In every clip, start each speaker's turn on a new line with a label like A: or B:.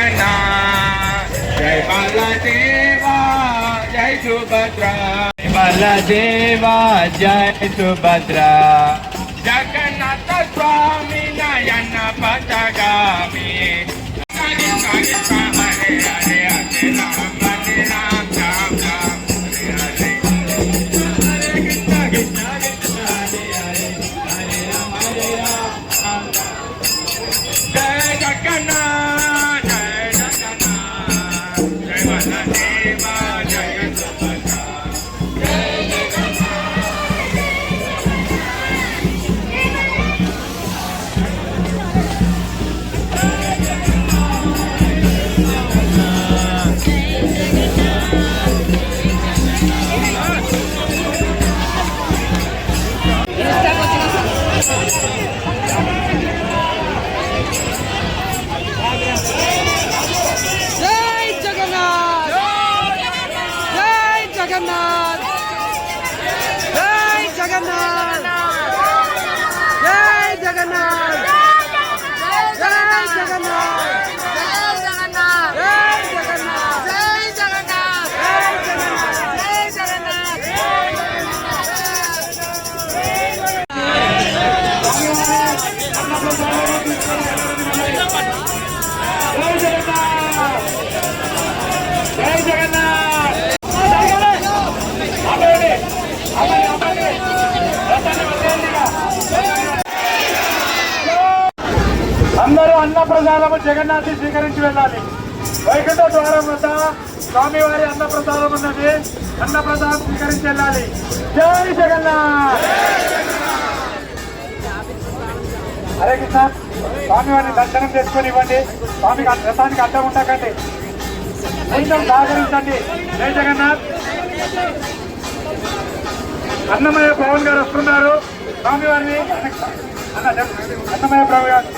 A: జగన్నాథ్ జై బాలదేవా జై సుభద్ర బాలదేవా జై సుభద్ర జగన్నాథ స్వామి నయన పదగామి హరే హరే హరే హరే రామ అన్న ప్రసాదము జగన్నాథి స్వీకరించి వెళ్ళాలి. వైకుంఠ ద్వారం వద్ద స్వామివారి అన్న ప్రసాదం ఉన్నది. అన్న ప్రసాదం స్వీకరించి వెళ్ళాలి. జై జగన్నాథ్! అరే కృష్ణ! స్వామివారిని దర్శనం చేసుకొని ఇవ్వండి. స్వామికి రథానికి అడ్డం ఉండకండి. కొంచెం సహకరించండి. జై జగన్నాథ్! అన్నమయ్య పవన్ గారు వస్తున్నారు. స్వామివారిని అన్న అన్నమయ్య ప్రభు గారు.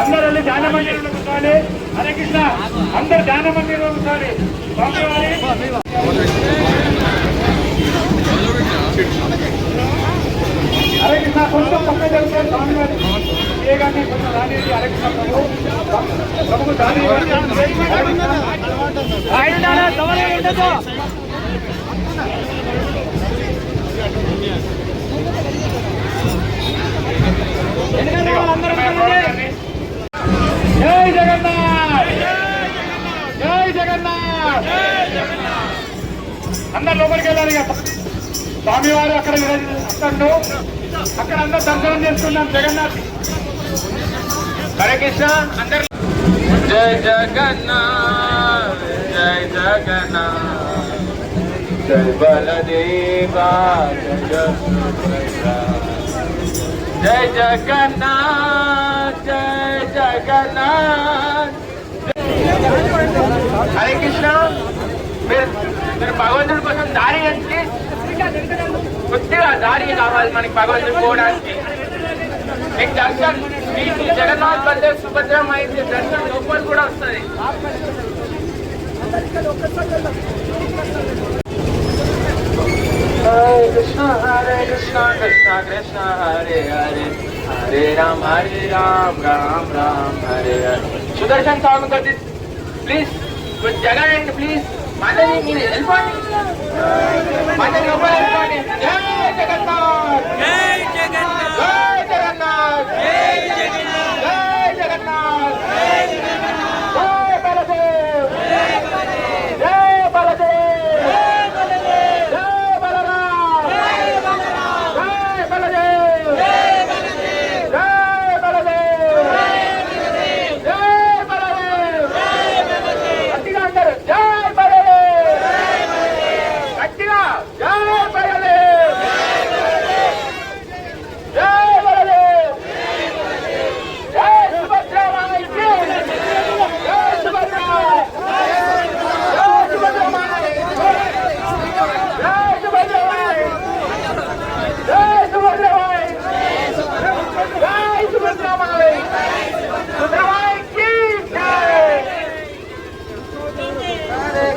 A: అందరూ వెళ్ళి ధ్యాన మందిరంలో కూర్చోవాలి హరే కృష్ణ. అందరు ధ్యాన మందిరంలో కూర్చోవాలి హరే కృష్ణ. కొంచెం పక్క జరుగుతారు స్వామివారి. కొంచెం రానిది జై జగన్నాథ్! జై జగన్నాథ్! అందరు లోపలికి వెళ్ళాలి కదా. స్వామివారు అక్కడ అక్కడ అందరు దర్శనం చేసుకున్నాం జగన్నాథ్. హరే కృష్ణ అందరు జై జగన్నాథ్ జై జగన్నాథ్ జై బలదేవా జయ సుభద్ర జై జగన్నాథ్ జై జగన్నాథ్ హరే కృష్ణ మీరు మీరు భగవంతుడి కోసం దారి అంటే కొద్దిగా దారి కావాలి మనకి భగవంతుడు పోవడానికి మీకు దర్శనం మీకు జగన్నాథ్ బలదేవ్ సుభద్రం అయితే దర్శనం లోపల కూడా వస్తుంది. హరే కృష్ణ హరే కృష్ణ కృష్ణ కృష్ణ హరే హరే. హరే రామ్ హరే రామ్ రామ్ రామ్ హరే హరే. సుదర్శన్ స్వామి కొద్ది ప్లీజ్. కొంచెం జగనండి ప్లీజ్. మాతాజీ మీరు వెళ్ళిపోండి. మాతాజీ లోపల వెళ్ళిపోండి. జై జగన్నాథ్. జై జగన్నాథ్.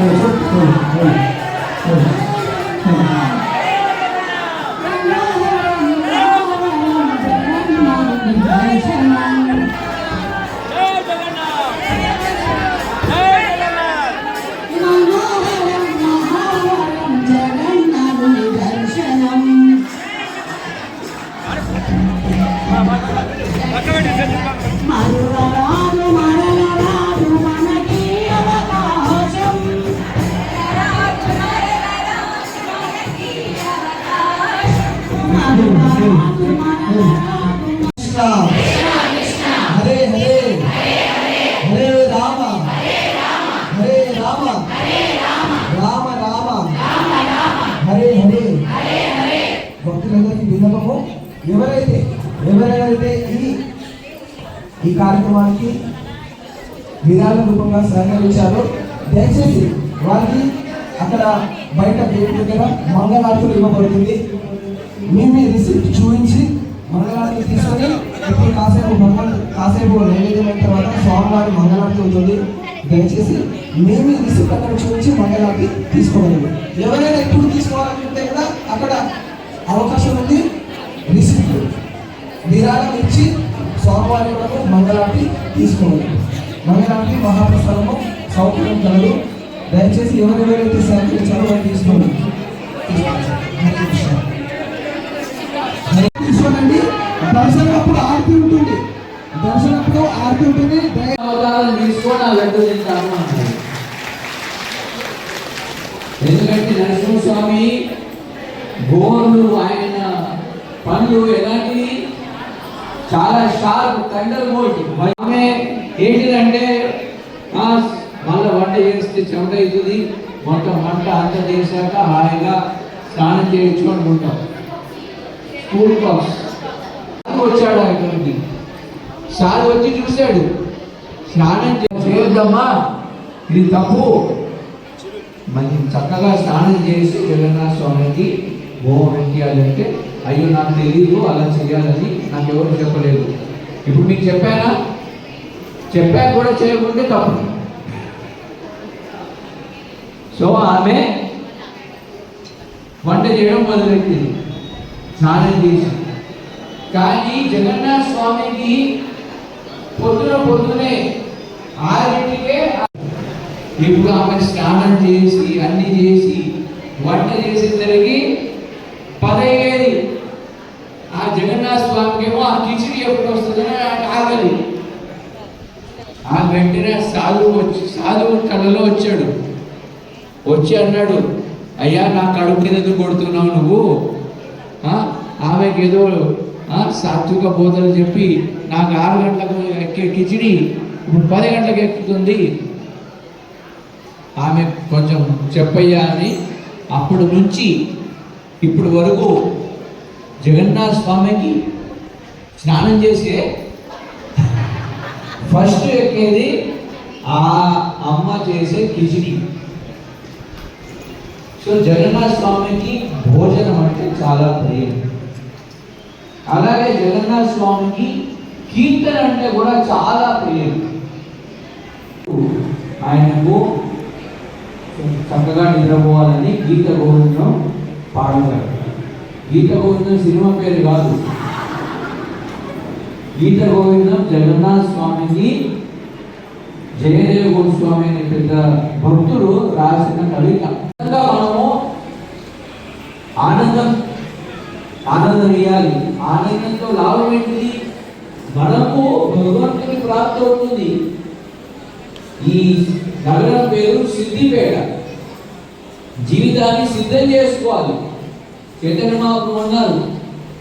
B: జగన్నాథుని
C: ఎవరైతే ఎవరైతే ఈ ఈ కార్యక్రమానికి విరాళ రూపంగా సహకరించారో దయచేసి వారికి అక్కడ బయట గేట్ దగ్గర మంగళార్తులు ఇవ్వబడుతుంది. మేమే రిసిప్ట్ చూపించి మంగళారతి తీసుకొని ఇప్పుడు కాసేపు మంగళ కాసేపు నైవేద్యం అయిన తర్వాత స్వామివారి మంగళారతి ఉంటుంది. దయచేసి మేమే రిసిప్ట్ అక్కడ చూపించి మంగళారతి తీసుకోగలము ఎవరైనా ఎప్పుడు తీసుకోవాలనుకుంటే కూడా అక్కడ అవకాశం విరాళం ఇచ్చి స్వామివారి వరకు మంగళారతి తీసుకోవాలి మంగళాటి మహాప్రస్థలము సౌకర్యం కలదు. దయచేసి ఎవరెవరైతే సహకరించారో వారు తీసుకోండి. తీసుకోండి. సార్. హరే దర్శనప్పుడు ఉంటుంది. దర్శనప్పుడు ఆర్తి ఉంటుంది. దయ-
D: అవతారం తీసుకొని ఆ లడ్డు తింటాము ఎందుకంటే నరసింహస్వామి గోర్లు ఆయన పనులు ఎలాంటివి చాలా షార్ప్ థండర్ బోల్ట్ ఆమె ఏంటిదంటే ఆ, వంట చేస్తే చెమట అవుతుంది. మొత్తం వంట అంత చేశాక హాయిగా స్నానం చేయించుకొని ఉంటాం. స్కూల్ బాక్స్ వచ్చాడు ఆయనకి సార్ వచ్చి చూశాడు. స్నానం చేయొద్దమ్మా ఇది తప్పు. మళ్ళీ చక్కగా స్నానం చేసి జగన్నాథ స్వామికి భోగం అంటే అయ్యో నాకు తెలియదు అలా చేయాలని నాకు ఎవరు చెప్పలేదు. ఇప్పుడు మీకు చెప్పానా? చెప్పా కూడా చేయకుంటే తప్పు. సో ఆమె వంట చేయడం మొదలెట్టింది స్నానం చేసి. కానీ జగన్నాథ స్వామికి పొద్దున పొద్దునే ఆరింటికే ఇప్పుడు ఆమె స్నానం చేసి అన్ని చేసి వంట చేసేసరికి పదయ్యేది ఆ జగన్నాథ స్వామికి ఏమో ఆ కిచిడి ఎప్పుడు వస్తుందని ఆమె ఆగలి ఆ వెంటనే సాధువు వచ్చి సాధువు కళ్ళలో వచ్చాడు. వచ్చి అన్నాడు అయ్యా నా కడుపు కింద కొడుతున్నావు నువ్వు? ఆమెకి ఏదో సాత్విక బోధలు చెప్పి నాకు ఆరు గంటలకు ఎక్కే కిచిడి ఇప్పుడు పది గంటలకు ఎక్కుతుంది. ఆమె కొంచెం చెప్పయ్యా అని అప్పుడు నుంచి ఇప్పుడు వరకు జగన్నాథ స్వామికి స్నానం చేసి ఫస్ట్ ఎక్కేది ఆ అమ్మ చేసే కిచిడి. సో జగన్నాథ స్వామికి భోజనం అంటే చాలా ప్రియం. అలాగే జగన్నాథ స్వామికి కీర్తన అంటే కూడా చాలా ప్రియం. ఆయనకు చక్కగా నిద్రపోవాలని గీత గోవిందం పాడతారు. గీత గోవిందం సినిమా పేరు కాదు. గీత గోవిందం జగన్నాథ స్వామికి జయదేవ గోస్వామి అనే పెద్ద భక్తుడు రాసిన కవిత. మనము ఆనందం ఆనందం ఇవ్వాలి ఆనందంతో లాభం ఏంటిది? మనకు భగవంతుని ప్రాప్తి అవుతుంది. ఈ నగరం పేరు సిద్ధిపేట జీవితాన్ని సిద్ధం చేసుకోవాలి. చైతన్య మహాప్రభు అన్నారు.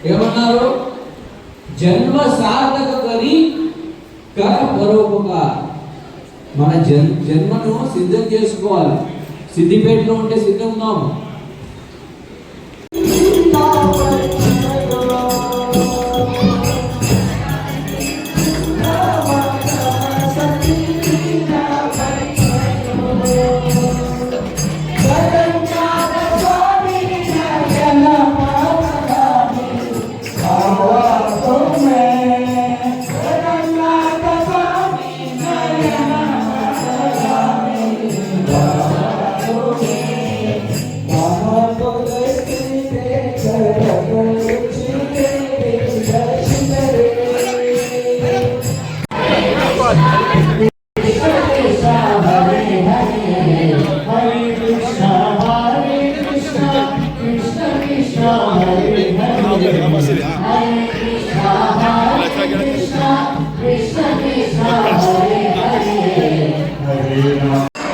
D: ఏమన్నారు? జన్మ సార్థక కరి కర పరోపకార్ మన జన్ జన్మను సిద్ధం చేసుకోవాలి. సిద్ధిపేటలో ఉంటే సిద్ధం ఉన్నాము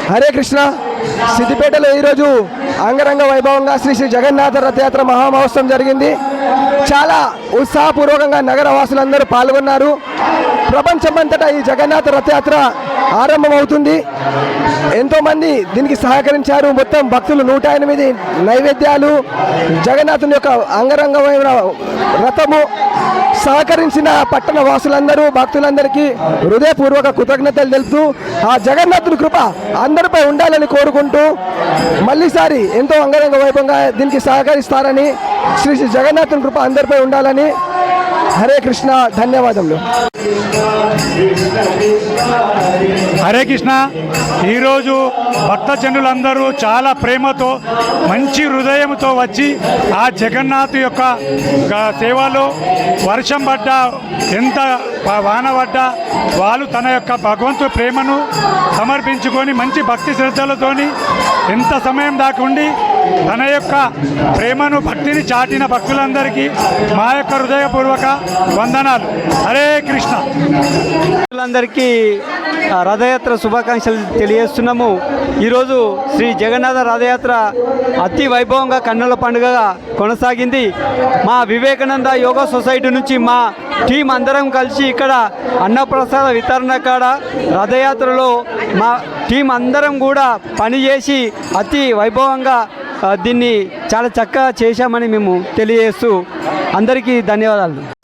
C: హరే కృష్ణ. సిద్దిపేటలో ఈరోజు అంగరంగ వైభవంగా శ్రీ శ్రీ జగన్నాథ రథయాత్ర మహామహోత్సవం జరిగింది. చాలా ఉత్సాహపూర్వకంగా నగర వాసులందరూ పాల్గొన్నారు. ప్రపంచమంతటా ఈ జగన్నాథ రథయాత్ర ఆరంభమవుతుంది. ఎంతోమంది దీనికి సహకరించారు. మొత్తం భక్తులు నూట ఎనిమిది నైవేద్యాలు జగన్నాథుని యొక్క అంగరంగమైన రథము సహకరించిన పట్టణ వాసులందరూ భక్తులందరికీ హృదయపూర్వక కృతజ్ఞతలు తెలుపుతూ ఆ జగన్నాథుని కృప అందరిపై ఉండాలని కోరుకుంటూ మళ్ళీసారి ఎంతో అంగరంగ వైభవంగా దీనికి సహకరిస్తారని శ్రీ శ్రీ జగన్నాథుని కృప అందరిపై ఉండాలని హరే కృష్ణ ధన్యవాదములు.
E: హరే కృష్ణ ఈరోజు భక్తజనులందరూ చాలా ప్రేమతో మంచి హృదయంతో వచ్చి ఆ జగన్నాథ్ యొక్క సేవలో వర్షం పడ్డ ఎంత వాన పడ్డ వాళ్ళు తన యొక్క భగవంతు ప్రేమను సమర్పించుకొని మంచి భక్తి శ్రద్ధలతోని ఎంత సమయం దాకా ఉండి తన యొక్క ప్రేమను భక్తిని చాటిన భక్తులందరికీ మా యొక్క హృదయపూర్వక వందనాలు. హరే కృష్ణ.
F: భక్తులందరికీ రథయాత్ర శుభాకాంక్షలు తెలియజేస్తున్నాము. ఈరోజు శ్రీ జగన్నాథ రథయాత్ర అతి వైభవంగా కన్నుల పండుగగా కొనసాగింది. మా వివేకానంద యోగా సొసైటీ నుంచి మా టీం అందరం కలిసి ఇక్కడ అన్నప్రసాద వితరణ కాడ రథయాత్రలో మా టీం అందరం కూడా పనిచేసి అతి వైభవంగా దీన్ని చాలా చక్కగా చేశామని మేము తెలియజేస్తూ అందరికీ ధన్యవాదాలు.